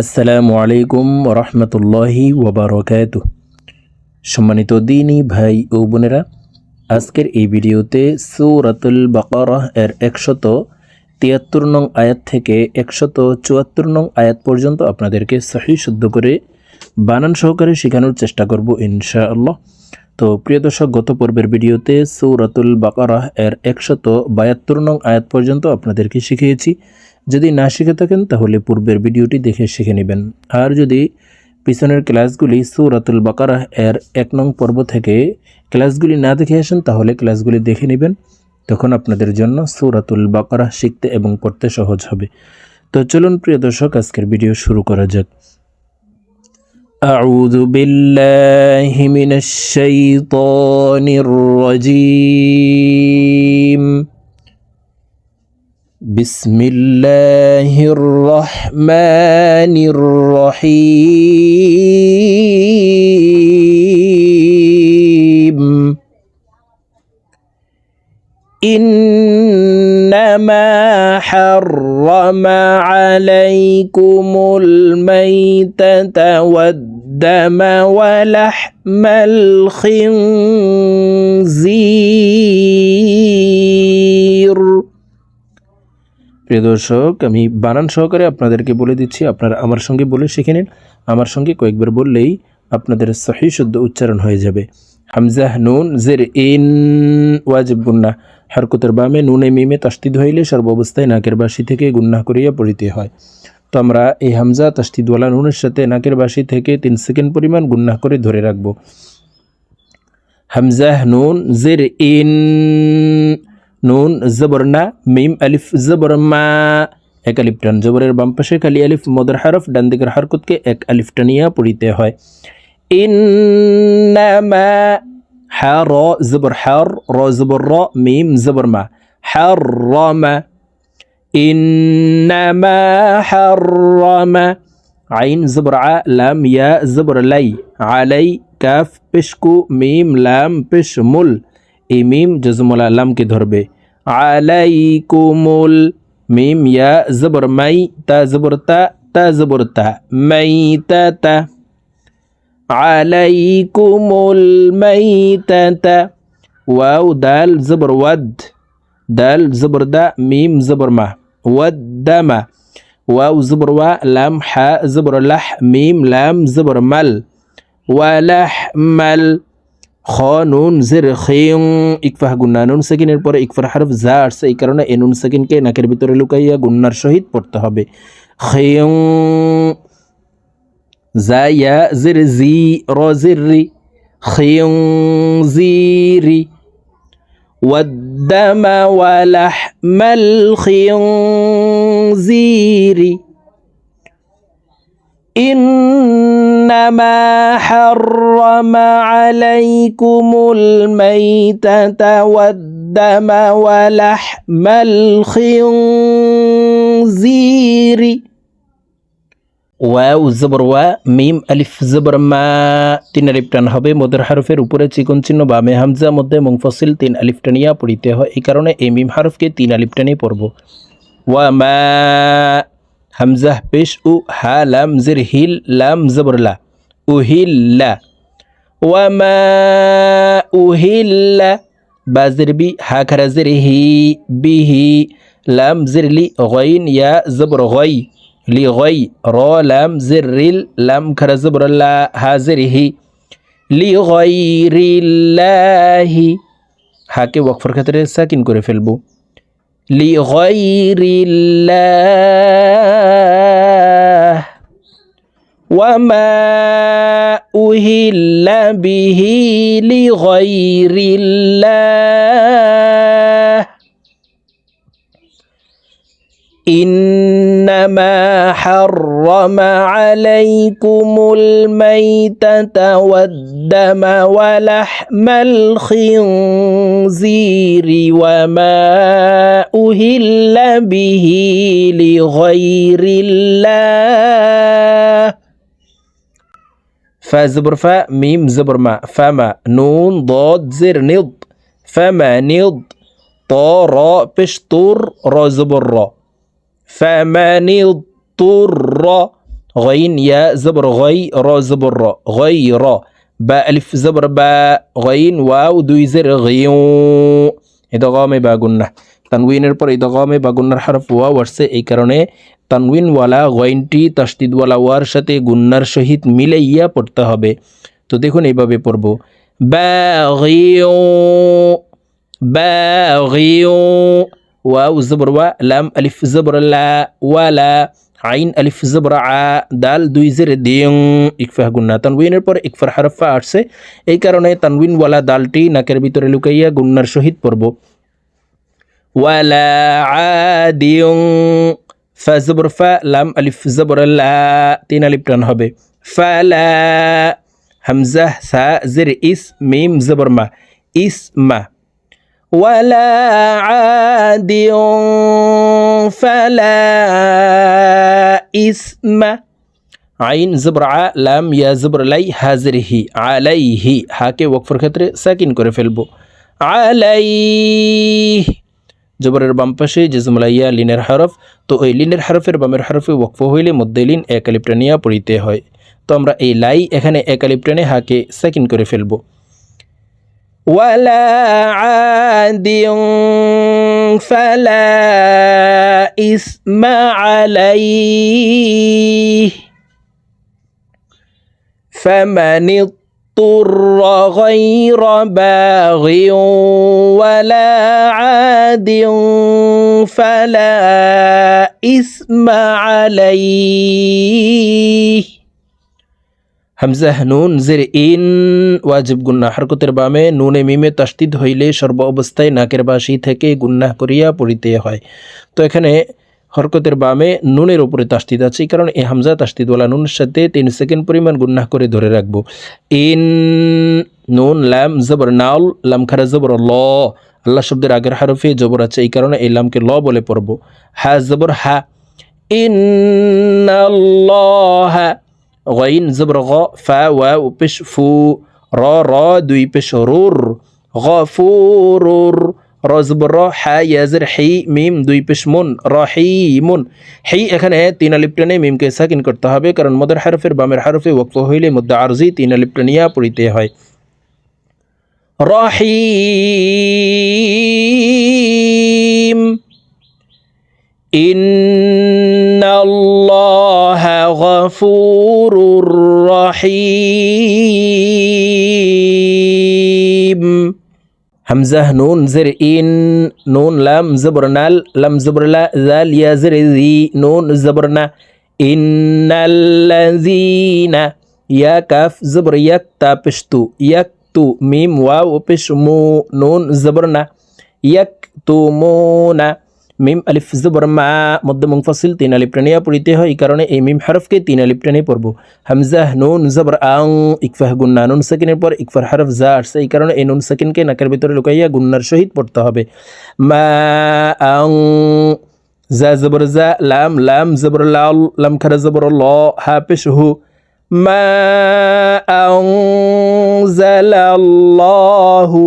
আসসালামু আলাইকুম রহমতুল্লাহি ওবরকাত সম্মানিত দিনী ভাই ও বোনেরা, আজকের এই ভিডিওতে সৌরাতুল বাকারাহ এর একশত তিয়াত্তর নং আয়াত থেকে একশত চুয়াত্তর নং আয়াত পর্যন্ত আপনাদেরকে সহি শুদ্ধ করে বানান সহকারে শেখানোর চেষ্টা করব ইনশাআল্লাহ। তো প্রিয় দর্শক, গত পর্বের ভিডিওতে সৌরাতুল বাকারাহ এর একশত বায়াত্তর নং আয়াত পর্যন্ত আপনাদেরকে শিখিয়েছি। যদি না শিখে থাকেন তাহলে পূর্বের ভিডিওটি দেখে শিখে নেবেন আর যদি পিছনের ক্লাসগুলি সৌরাতুল বাকারাহ এর এক নং পর্ব থেকে ক্লাসগুলি না দেখে আসেন তাহলে ক্লাসগুলি দেখে নেবেন তখন আপনাদের জন্য সৌরাতুল বাকারাহ শিখতে এবং পড়তে সহজ হবে তো চলুন প্রিয় দর্শক আজকের ভিডিও শুরু করা যাক أعوذ بالله من الشيطان الرجيم بسم الله الرحمن الرحيم. إنما حرم عليكم الميتة والدم ولحم الخنزير. প্রিয় দর্শক, আমি বানান সহকারে আপনাদেরকে বলে দিচ্ছি, আপনারা আমার সঙ্গে বলে শিখে নিন। আমার সঙ্গে কয়েকবার বললেই আপনাদের সহি শুদ্ধ উচ্চারণ হয়ে যাবে। হামজাহ নুন, জের ইন, ওয়াজিব গুন্না হরকতের বামে নুনে মিমে তাস্তিদ হইলে সর্বাবস্থায় নাকের বাসি থেকে গুন্না করিয়া পড়িতে হয়। তো আমরা এই হামজা তাস্তিদওয়ালা নুনের সাথে নাকের বাসি থেকে তিন সেকেন্ড পরিমাণ গুন্না করে ধরে রাখব। হামজাহ নুন, জের ইন নুন জবর না মিম আলিফ জবর মা এক আলিফ টান জবরের বাম পাশে খালি আলিফ মদর হারফ ডান দিকের হারকতকে এক আলিফ পড়িতে হয় ইন্নামা হা র জবর হার র জবর র মিম জবর মা হাররামা ইন্নামা হাররামা আইন জবর আ লাম ইয়া জবর লাই আলাই কাফ পেশকু মিম লাম পেশ মুল এই মিম জজমুল আলামকে ধরবে আলাইকুমুল মিম ইয়া জবর মাই তা জবর তা তা জবর তা মাই তা তা আলাইকুমুল মাই তা তা ওয়াও দাল জবর ওয়াদ দাল জবর দা মিম জবর মা ওয়াদ্দামা ওয়াও জবর ওয়া লাম হা জবর লাহ মিম লাম জবর মাল ওয়ালাহ মাল খ নুন জের খেয়ং ইকফাহ গুন্না নুন সেকিনের পরে ইকফার হারফ জা আসছে এই কারণে এ নুন সেকিনকে নাকের ভিতরে লুকাইয়া গুন্নার সহিত পড়তে হবে খেয়ং জা ইয়া জের জি র জের রি খেয়ং জিরি والدم ولحم الخنزير إنما حرم عليكم الميتة والدم ولحم الخنزير ওয়াও জবর ওয়া মিম আলিফ জবর মা তিন আলিফ টান হবে মদের হারফের উপরে চিকন চিহ্ন বামে হামজা মধ্যে মুংফসিল তিন আলিফ টানিয়া পড়িতে হয় এই কারণে এই মিম হারফকে তিন আলিফ টানিয়ে পড়ব ওয়া মা হামজাহ পেশ উ হা লাম জির হিল লাম জবরলা উহিল্লা ওয়ামা উহিল্লা বাজির বি হা খারা জির হি বিহি লাম জির লি গইন ইয়া জবর গই লি গই র লাম জির রিল লাম খারা জবর লা হা জির হি লি গইরিল্লাহি হাকে ওয়াকফর ক্ষেত্রে সাকিন করে ফেলব لغير الله وما أهل به لغير الله. إنما حرم عليكم الميتة والدم ولحم الخنزير وما أهل به لغير الله. فا زبر فا ميم زبر ما فما نون ضاد زر نض فما نض طا را بش طور را زبر را. فمن اضطر غين يا زبر غي را زبر را غير با ألف زبر با غين واو দুই জের غيو ইদগামে বা গুন্না তানউইনের পর ইদগামে বা গুন্নার হরফ ওয়াও আসছে এই কারণে তানউইনওয়ালা গয়নটি তাসদিদওয়ালা ওয়ার সাথে গুন্নার সহিত মিলাইয়া পড়তে হবে তো দেখুন এইভাবে পড়ব বাগিউ বাগিউ ওয়াও জবর ওয়া লাম আলিফ জবর লা ওয়ালা আইন আলিফ জবর আ দাল দুই জের দিয়ং ইকফাহ গুন্না তানউইনের পর ইকফার হরফা আসছে এই কারণে তানউইনওয়ালা দালটি নাকের ভিতরে লুকাইয়া গুন্নার সহিত পড়ব ওয়ালা আদিয়ং ফা জবর ফা লাম আলিফ জবর লা তিন আলিফ টান হবে ফালা হামজা সা জের ইস মিম জবর মা ইস মা ولا عاد فلا إثم আইন জবর আ লাম ইয়া জবর লাই হাজির হি আলাইহি হাকে ওয়াকফের ক্ষেত্রে সাকিন করে ফেলবো আলাই জবরের বাম পাশে জেজমলাইয়া লিনের হরফ তো ওই লিনের হরফের বামের হরফে ওয়াকফ হইলে মধ্যে লিন একালিপ্টানিয়া পড়িতে হয় তো আমরা এই লাই এখানে একালিপ্টানে হাকে সাকিন করে ফেলবো ولا عاد فلا إثم عليه. فمن اضطر غير باغ ولا عاد فلا إثم عليه. হামজাহ নুন জের ইন ওয়াজিব গুন্না হরকতের বামে নুনে মিমে তাস্তিদ হইলে সর্ব অবস্থায় নাকের বাসি থেকে গুন্নাহ করিয়া পড়িতে হয়। তো এখানে হরকতের বামে নুনের উপরে তাস্তিদ আছে কারণ এই হামজা তাস্তিদওয়ালা নুনের সাথে তিন সেকেন্ড পরিমাণ গুন্নাহ করে ধরে রাখব। ইন, নুন, লাম, জবর, নাউল, লাম খারা জবর, ল। আল্লাহ শব্দের আগের হারফে জবর আছে, এই কারণে এই লামকে ল বলে পড়ব। হা, জবর, হা। ইন গইন জবর গ ফা ওয়া পেশ ফু র র দুই পেশ রুর গ ফু রুর র জবর হা ইয়াজের হি মিম দুই পেশ মুন র হি মুন হি এখানে তিন আলিপ টেনে মিমকে সাকিন করতে হবে কারণ মদার হারফের বামের হারফে ওক্ত হইলে মুদ্দা আরজি তিন আলিপ টেনিয়া পড়িতে হয়। রহিম। ইন্নাল্লাহ غفور رحيم. همزة نون زر إن نون لام زبرنال لام زبرلا ذال يا زر ذي نون زبرنا إن الذين يا كاف زبر يكتا پشتو يكتو ميم واو پشمو نون زبرنا يكتمون মিম আলিফ জবর মা মধ্য মুংফাসিল তিন আলিফ টানিয়া পড়িতে হয়। এই কারণে এই মিম হরফকে তিন আলিফ টানিয়ে পড়ব। হামজাহ নুন, জবর, আং, ইকফাহ, গুন্না, নুন সেকেন্ডের পর ইকফার হরফ যা আসছে। এই কারণে এই নুন সেকেন্ডকে নাকের ভিতরে লুকাইয়া গুন্নার সহিত পড়তে হবে। মা, আং, জা, জবর, জা, লাম লাম, জবর, লাল, লাম, খারা, জবর, ল, হা, পেশ, হু। মা, আং জালাল্লাহু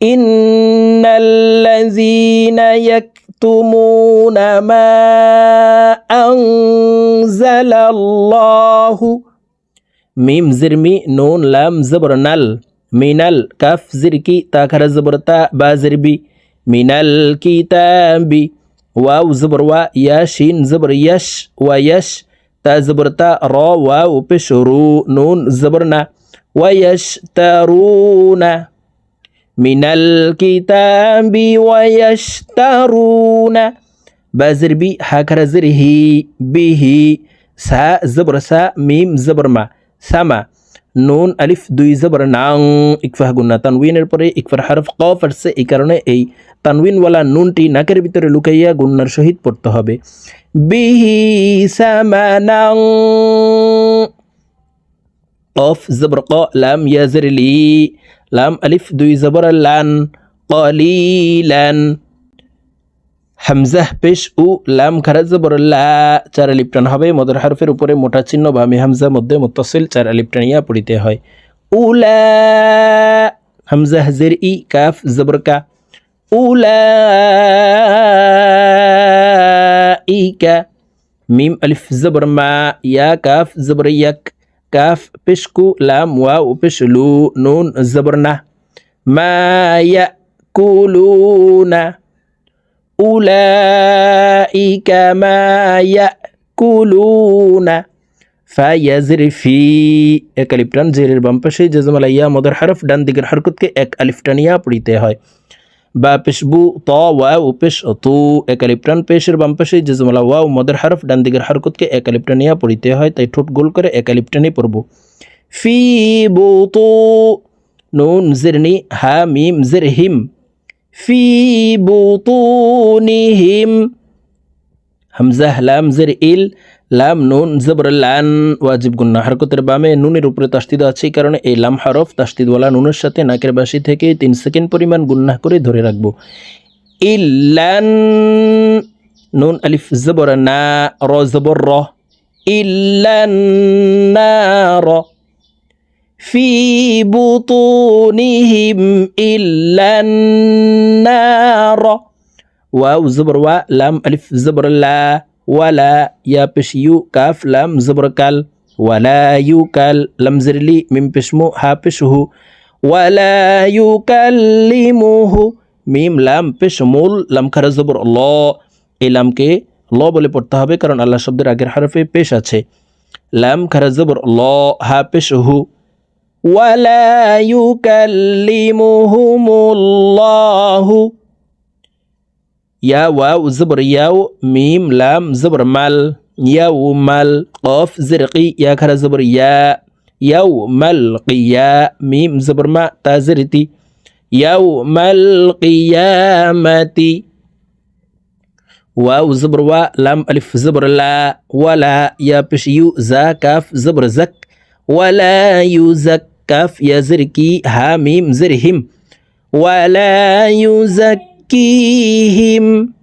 إن الذين يكتمون ما أنزل الله মিম জিরমি নুন লাম জবর নাল মিনাল কাফ জিরকি তা খারা জবর তা বা জিরবি মিনাল কিতাবি ওয়াও জবর ওয়া ইয়া শিন জবর ইয়াশ ওয়া ইয়াশ তা জবর তা র ওয়াও পেশ রু নুন জবর না ওয়া ইয়াশ তারুনা মিনাল কিতাবি ওয়াইয়াশতারুনা বাজর বি, হাখারা জের হি বিহি, সা, জবর সা, মিম, জবর মা, সামা, নুন, আলিফ, দুই, জবর, নাং ইকফাহ গুন্না তানউইনের পরে ইকফার হরফ, কফ আসছে এই কারণে এই তানউইনওয়ালা নুনটি নাকের ভিতরে লুকাইয়া গুন্নার সহিত পড়তে হবে। বিহি সামানাং কফ জবর ক লাম ইয়াজর লি লাম আলিফ দুই জবর লান হামজাহ পেশ উ লাম খারা জবর চার আলিফ টান হবে মদর হারফের উপরে মোটা চিহ্ন বা মি হামজা মধ্যে মুত্তাসিল চার আলিফ টানিয়া পড়িতে হয় উলা হামজা হাজের ই কাফ জবর কা উলা ইকা মিম আলিফ জবর মা ইয়া কাফ জবর ইয়াক কাফ পেশকু লাম ওয়া ও পেশলু নুন জবরনা মায়া কুলুনা উলাইকা মায়া কুলুনা ফায়াজির ফি এক আলিফটান জেরের বাম পাশে জেজমাল ইয়া মদর হরফ ডান দিকের হরকতকে এক আলিফটানিয়া পড়িতে হয় বা পেশবু ত ওয়া ও পেশ তু এক আলিফ টান পেশের বাম পাশে জজমালা ওয়া ও মদর হরফ ডান দিকের হরকতকে এক আলিফ টানিয়া পড়িতে হয় তাই ঠোঁট গোল করে এক আলিফ টানি পড়ব ফি বুতু নুন জিরনি হা মিম জির হিম ফি বুতুনিহিম হামজা লাম জের ইল লাম নুন জবর লান ওয়াজিব গুন্না হরকতের বামে নুনের উপরে তাস্তিদ আছে, এই কারণে এই লাম হরফ তাস্তিদওয়ালা নুনের সাথে নাকের বাসি থেকে তিন সেকেন্ড পরিমাণ গুন্না করে ধরে রাখব। এই লান নুন আলিফ জবর না, র জবর র। ইল্লান্নার ফি বুতুনিহিম ইল্লান্নার ওয়াও জবর ওয়া, লাম আলিফ জবর লা। ওয়ালা ইয়াপিস ইউ কাফ লাম জবরকাল ওয়ালা ইউ কাল লামজেরলি মিমপিসমু হাপিসহু ওয়ালা ইউ কাল্লিমুহু মিম লাম পেশমুল লাম খারা জবর ল এই লামকে ল বলে পড়তে হবে কারণ আল্লাহ শব্দের আগের হারফে পেশ আছে। লাম খারা জবর ল হা পেশহু ওয়ালা ইউ কাল্লিমুহুমুল্লাহু হু ولا يكلمهم الله يا واو زبر ياو ميم لام زبر مال يوم القاف زرقي يا كرا زبر يا يوم القيا ميم زبر ما تازرتي يوم القيامة واو زبر وا لام ألف زبر لا ولا يا بشيو زا كاف زبر زك ولا يزك كاف يا زركي ها ميم زرهم ولا يزكيهم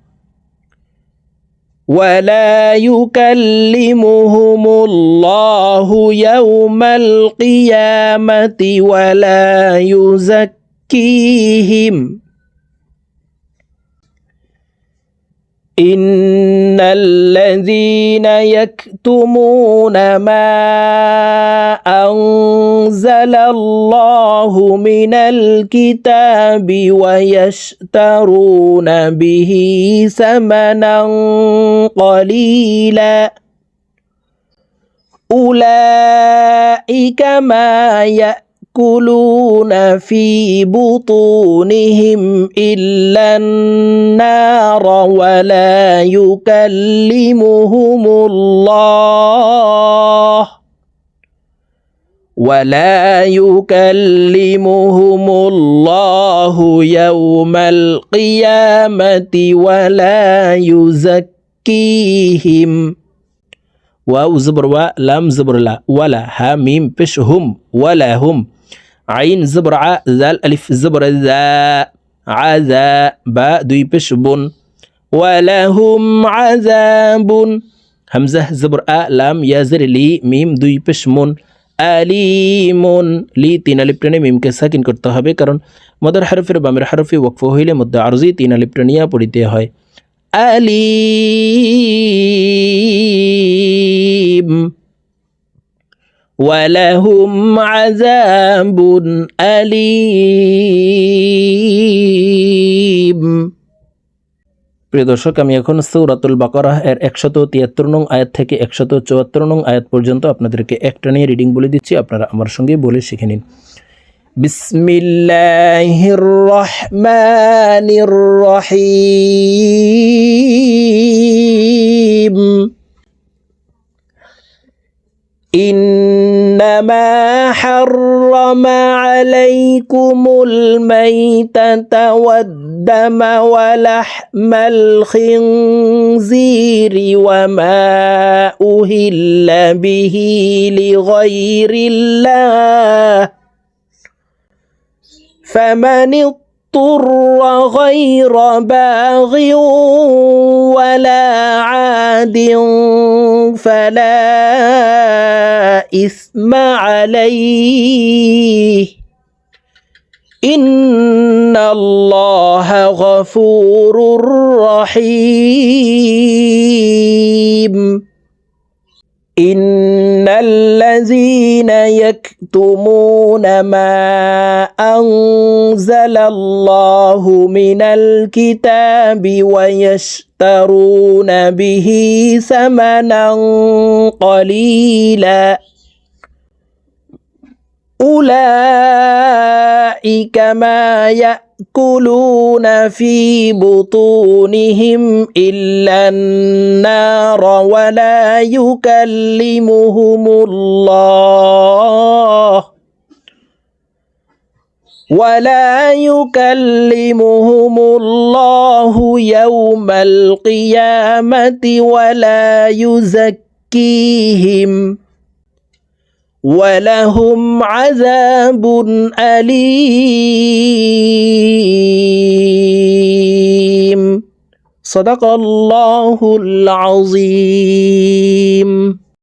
ولا يكلمهم الله يوم القيامة ولا يزكيهم إن الذين يكتمون ما أنزل الله من الكتاب ويشترون به ثمنا قليلا أولئك ما يأتون يأكلون في بطونهم إلا النار ولا يكلمهم الله ولا يكلمهم الله يوم القيامة ولا يزكيهم واو زبر و لام زبر لا ولا ها ميم بش هم ولا هم. আইন জবর আ জাল আলিফ জবর জা আজা বা দুই পেশ বোন ওয়ালাহুম আজাবুন হামজাহ জবর আ লাম ইয়াজের লি মিম দুই পেশ মন আলিমন লি তিন আলিপ মিমকে সাকিন করতে হবে কারণ মদার হারফের বামের হারফে ওয়াকফ হইলে মধ্যে আরজি তিন আলিপ পড়িতে হয় আলিম ولهم عذاب أليم প্রিয় দর্শক আমি এখন সৌরাতুল বাকরাহ এর একশত তিয়াত্তর নং আয়াত থেকে একশত চুয়াত্তর নং আয়াত পর্যন্ত আপনাদেরকে একটা নিয়ে রিডিং বলে দিচ্ছি আপনারা আমার সঙ্গে বলে শিখে নিন বিসমিল্লাহির রহমানির রহিম إنما حرم عليكم الميتة والدم ولحم الخنزير وما أهل به لغير الله فمن اضطر غير باغ ولا عاد فلا إثم عليه إن الله غفور رحيم إن الذين يكتمون ما أنزل الله من الكتاب ويشترون به ثمنا قليلا أولئك ما يأكلون في بطونهم إلا النار ولا يكلمهم الله ولا يكلمهم الله يوم القيامة ولا يزكيهم ولهم عذاب أليم. صدق الله العظيم.